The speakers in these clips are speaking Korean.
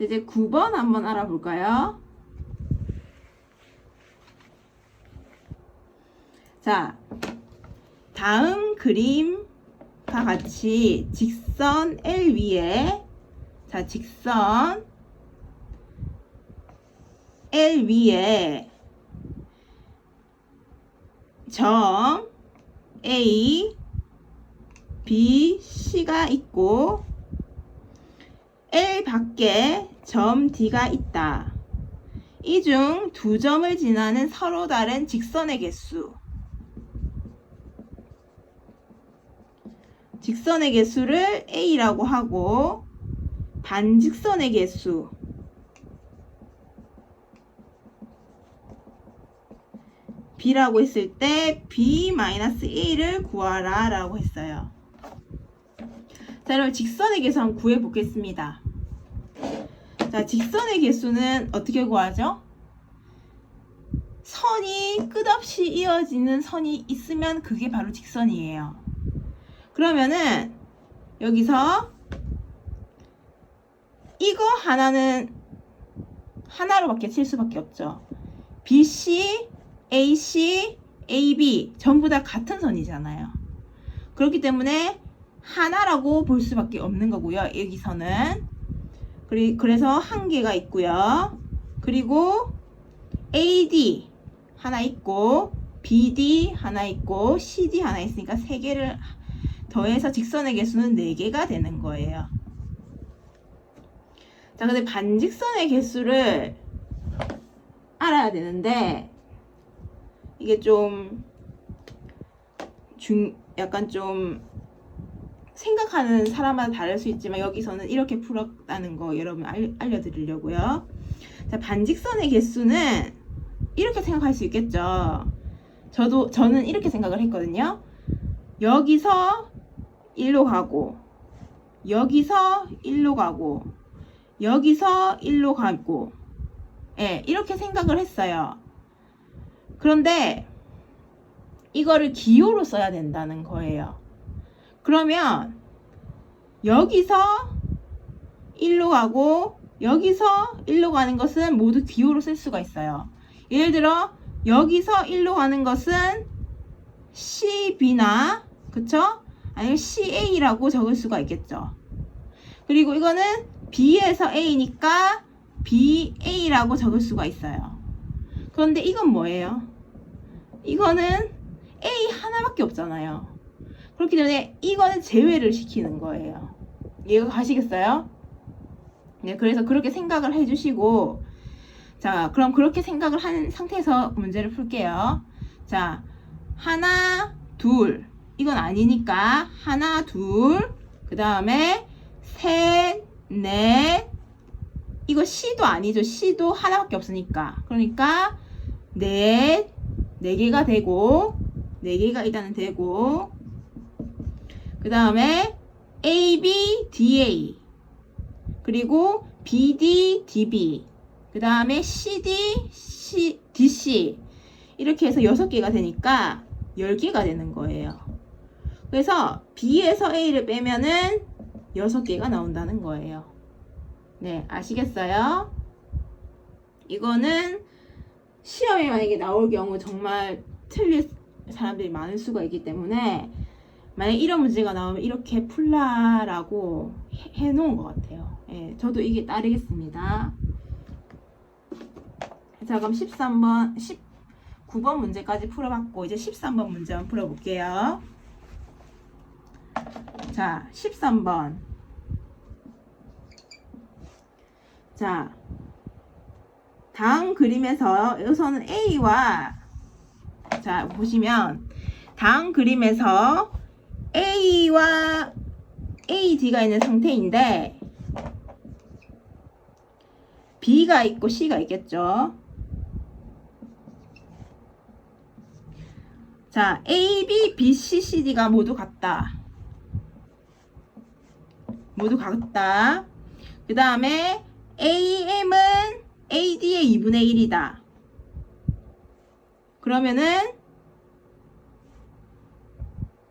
이제 9번 한번 알아볼까요? 자, 다음 그림과 같이 직선 L 위에 자, 직선 L 위에 점 A, B, C가 있고 L 밖에 점 D가 있다. 이 중 두 점을 지나는 서로 다른 직선의 개수. 직선의 개수를 A라고 하고 반직선의 개수 B라고 했을 때 B-A를 구하라 라고 했어요. 자, 그럼 직선의 개수 한번 구해 보겠습니다. 자, 직선의 개수는 어떻게 구하죠? 선이 끝없이 이어지는 선이 있으면 그게 바로 직선이에요. 그러면은 여기서 이거 하나는 하나로밖에 칠 수밖에 없죠. BC, AC, AB 전부 다 같은 선이잖아요. 그렇기 때문에 하나라고 볼 수밖에 없는 거고요. 여기서는 그리- 그래서 한 개가 있고요. 그리고 AD 하나 있고 BD 하나 있고 CD 하나 있으니까 세 개를 더해서 직선의 개수는 네 개가 되는 거예요. 자, 근데 반직선의 개수를 알아야 되는데 이게 좀 중, 약간 좀 생각하는 사람마다 다를 수 있지만 여기서는 이렇게 풀었다는 거 여러분 알, 알려드리려고요. 자, 반직선의 개수는 이렇게 생각할 수 있겠죠. 저도 저는 이렇게 생각을 했거든요. 여기서 1로 가고 여기서 1로 가고 여기서 1로 가고 예, 이렇게 생각을 했어요. 그런데 이거를 기호로 써야 된다는 거예요. 그러면 여기서 1로 가고 여기서 1로 가는 것은 모두 기호로 쓸 수가 있어요. 예를 들어 여기서 1로 가는 것은 CB나 그쵸? 아니면 CA라고 적을 수가 있겠죠. 그리고 이거는 B에서 A니까 BA라고 적을 수가 있어요. 그런데 이건 뭐예요? 이거는 A 하나밖에 없잖아요. 그렇기 때문에 이거는 제외를 시키는 거예요. 이해가 가시겠어요? 네, 그래서 그렇게 생각을 해주시고, 자, 그럼 그렇게 생각을 한 상태에서 문제를 풀게요. 자, 하나, 둘. 이건 아니니까, 하나, 둘. 그 다음에, 셋, 넷. 이거 C도 아니죠. C도 하나밖에 없으니까. 그러니까, 넷, 네 개가 되고, 네 개가 일단은 되고, 그 다음에 A, B, D, A 그리고 B, D, D, B 그 다음에 C, D, C, D, C 이렇게 해서 6개가 되니까 10개가 되는 거예요. 그래서 B에서 A를 빼면은 6개가 나온다는 거예요. 네, 아시겠어요? 이거는 시험에 만약에 나올 경우 정말 틀릴 사람들이 많을 수가 있기 때문에 만약 이런 문제가 나오면 이렇게 풀라라고 해, 해놓은 것 같아요. 예, 저도 이게 따르겠습니다. 자, 그럼 13번, 19번 문제까지 풀어봤고, 이제 13번 문제 한번 풀어볼게요. 자, 13번. 자, 다음 그림에서 여기서는 A와, 자, 보시면, 다음 그림에서 A와 AD가 있는 상태인데 B가 있고 C가 있겠죠. 자, A, B, B, C, C, D가 모두 같다. 모두 같다. 그 다음에 AM은 AD의 2분의 1이다. 그러면은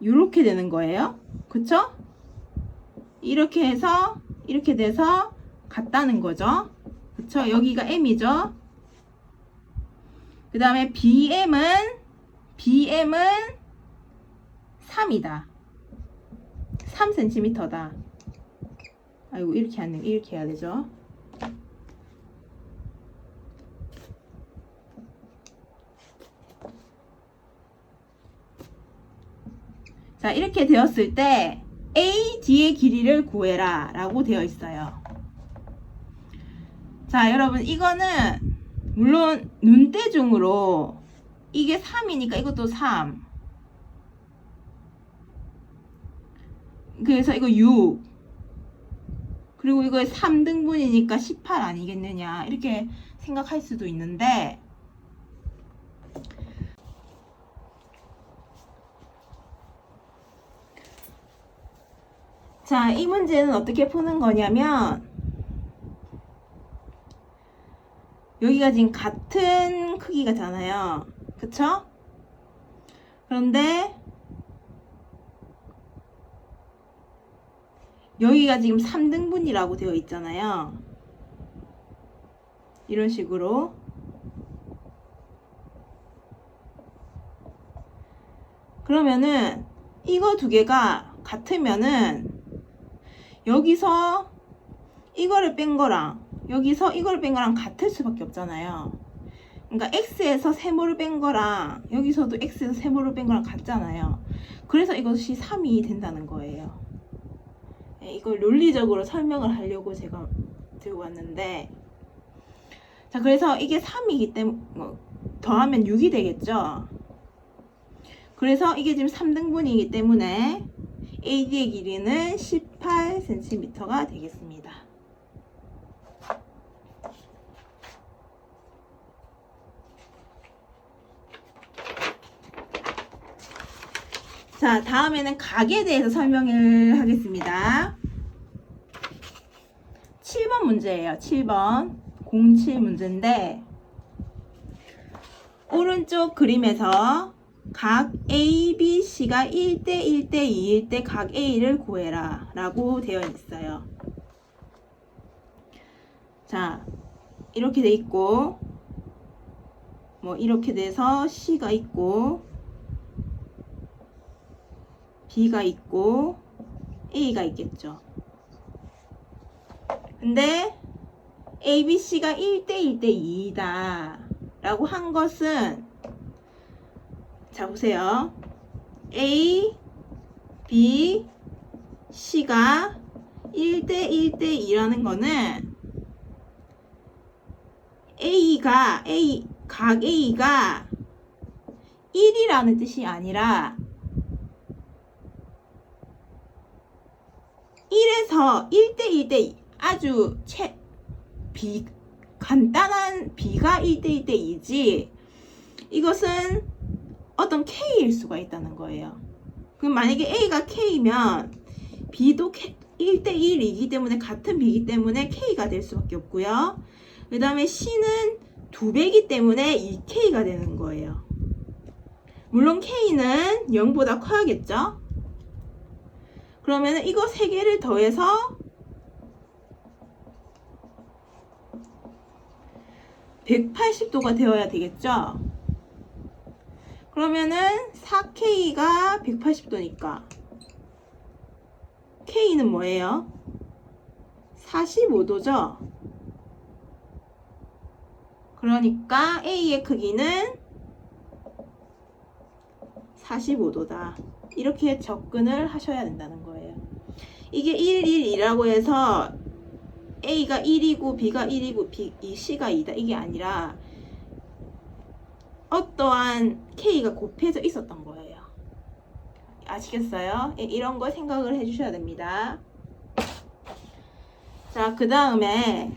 이렇게 되는 거예요. 그쵸? 이렇게 해서 이렇게 돼서 같다는 거죠. 그쵸? 여기가 M이죠. 그 다음에 BM은 BM은 3이다. 3cm다. 아이고 이렇게 하는 이렇게 해야 되죠. 자, 이렇게 되었을 때 AD의 길이를 구해라 라고 되어 있어요. 자, 여러분 이거는 물론 눈대중으로 이게 3이니까 이것도 3. 그래서 이거 6. 그리고 이거 3등분이니까 18 아니겠느냐. 이렇게 생각할 수도 있는데 자, 이 문제는 어떻게 푸는 거냐면 여기가 지금 같은 크기가잖아요. 그쵸? 그런데 여기가 지금 3등분이라고 되어 있잖아요. 이런 식으로 그러면은 이거 두 개가 같으면은 여기서 이거를 뺀 거랑 여기서 이걸 뺀 거랑 같을 수밖에 없잖아요. 그러니까 x에서 세모를 뺀 거랑 여기서도 x에서 세모를 뺀 거랑 같잖아요. 그래서 이것이 3이 된다는 거예요. 네, 이걸 논리적으로 설명을 하려고 제가 들고 왔는데 자 그래서 이게 3이기 때문에 뭐, 더하면 6이 되겠죠. 그래서 이게 지금 3등분이기 때문에 AD의 길이는 18cm가 되겠습니다. 자, 다음에는 각에 대해서 설명을 하겠습니다. 7번 문제예요. 7번. 07 문제인데, 오른쪽 그림에서 각 A, B, C가 1대 1대 2일 때 각 A를 구해라 라고 되어 있어요. 자, 이렇게 돼 있고, 뭐, 이렇게 돼서 C가 있고, B가 있고, A가 있겠죠. 근데, A, B, C가 1대 1대 2이다. 라고 한 것은, 자, 보세요. A, B, C가 1대 1대 2라는 거는 A가, A, 각 A가 1이라는 뜻이 아니라 1에서 1대 1대 아주 채, 비, 간단한 B가 1대 1대 2지 이것은 어떤 K일 수가 있다는 거예요. 그럼 만약에 A가 K면 B도 K, 1대 1이기 때문에 같은 B이기 때문에 K가 될 수밖에 없고요. 그 다음에 C는 2배이기 때문에 2K가 되는 거예요. 물론 K는 0보다 커야겠죠? 그러면 이거 세 개를 더해서 180도가 되어야 되겠죠? 그러면은 4K가 180도니까 K는 뭐예요? 45도죠? 그러니까 A의 크기는 45도다. 이렇게 접근을 하셔야 된다는 거예요. 이게 1, 1, 2라고 해서 A가 1이고 B가 1이고 B, 이 C가 2다. 이게 아니라 어떠한 K가 곱해져 있었던 거예요. 아시겠어요? 예, 이런 걸 생각을 해주셔야 됩니다. 자, 그 다음에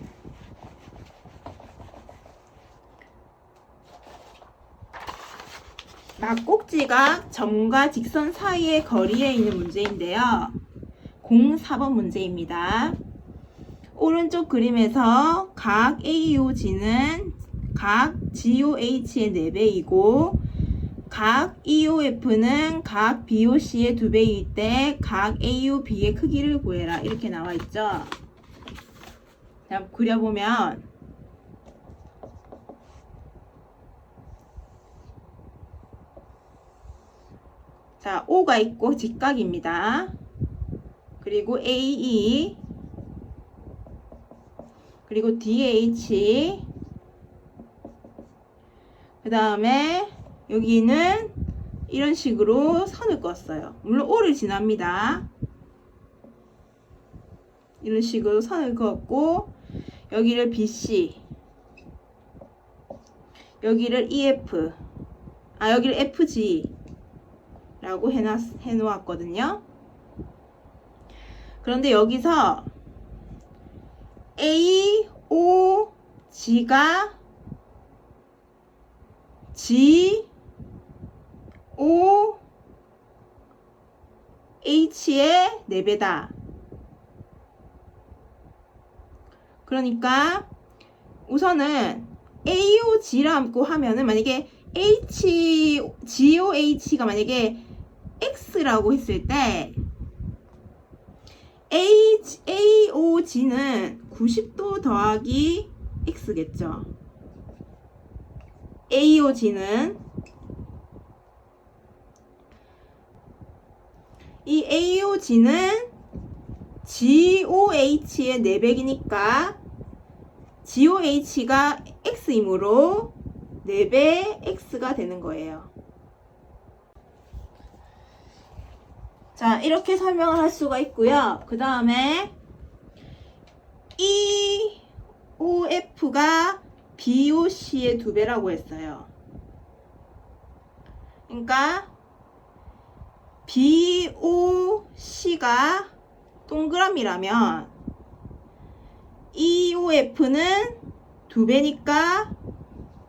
막꼭지가 점과 직선 사이의 거리에 있는 문제인데요. 04번 문제입니다. 오른쪽 그림에서 각 AOG는 각 GOH의 4배이고 각 EOF는 각 BOC의 2배일 때 각 AOB의 크기를 구해라 이렇게 나와 있죠. 자, 그려보면 자, O가 있고 직각입니다. 그리고 AE 그리고 DH 그 다음에 여기는 이런 식으로 선을 그었어요. 물론 O를 지납니다. 이런 식으로 선을 그었고 여기를 BC 여기를 EF 아 여기를 FG 라고 해놨, 해놓았거든요. 그런데 여기서 A, O, G가 G, O, H의 4배다. 그러니까 우선은 AOG라고 하면은 만약에 H, GOH가 만약에 X라고 했을 때 H, AOG는 90도 더하기 X겠죠. AOG는 이 AOG는 GOH의 4배이니까 GOH가 X이므로 4배 X가 되는 거예요. 자, 이렇게 설명을 할 수가 있고요. 그 다음에 EOF가 BOC의 두 배라고 했어요. 그러니까 BOC가 동그라미라면 EOF는 두 배니까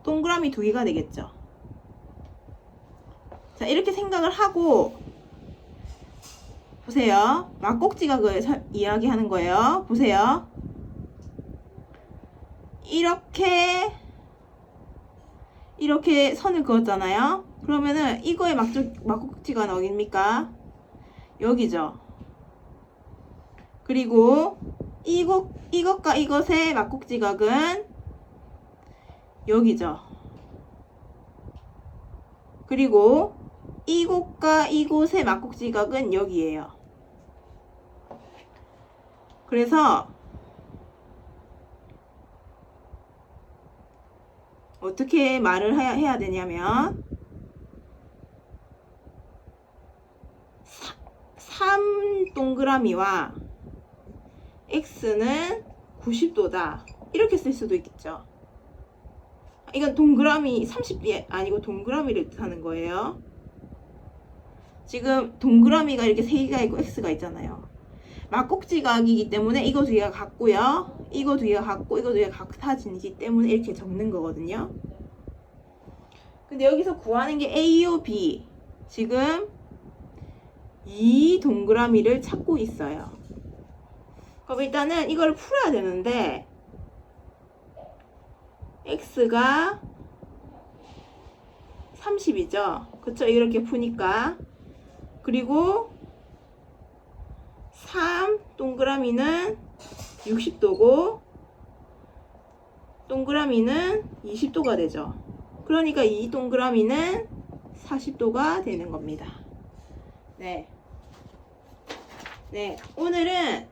동그라미 두 개가 되겠죠. 자, 이렇게 생각을 하고 보세요. 막꼭지각을 설- 이야기하는 거예요. 보세요. 이렇게 이렇게 선을 그었잖아요. 그러면은 이거의 막쪽, 막꼭지가 어딥니까? 여기죠. 그리고 이것, 이것과 이것의 막꼭지각은 여기죠. 그리고 이곳과 이곳의 막국지각은 여기에요. 그래서 어떻게 말을 해야, 해야 되냐면 3 동그라미와 x는 90도다. 이렇게 쓸 수도 있겠죠. 이건 동그라미 30이 아니고 동그라미를 뜻하는 거예요. 지금 동그라미가 이렇게 세 개가 있고 x가 있잖아요. 막꼭지각이기 때문에 이거 두 개가 같고요. 이거 두 개가 같고 이거 두 개가 같아지기 때문에 이렇게 적는 거거든요. 근데 여기서 구하는 게 A요 B. 지금 이 동그라미를 찾고 있어요. 그럼 일단은 이걸 풀어야 되는데 x가 30이죠. 그쵸? 이렇게 푸니까. 그리고 3 동그라미는 60도고 동그라미는 20도가 되죠. 그러니까 이 동그라미는 40도가 되는 겁니다. 네. 네. 오늘은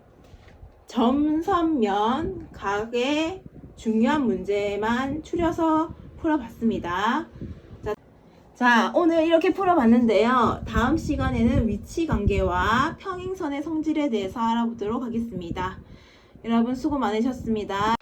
점선면 각의 중요한 문제만 추려서 풀어봤습니다. 자, 자, 오늘 이렇게 풀어봤는데요. 다음 시간에는 위치 관계와 평행선의 성질에 대해서 알아보도록 하겠습니다. 여러분 수고 많으셨습니다.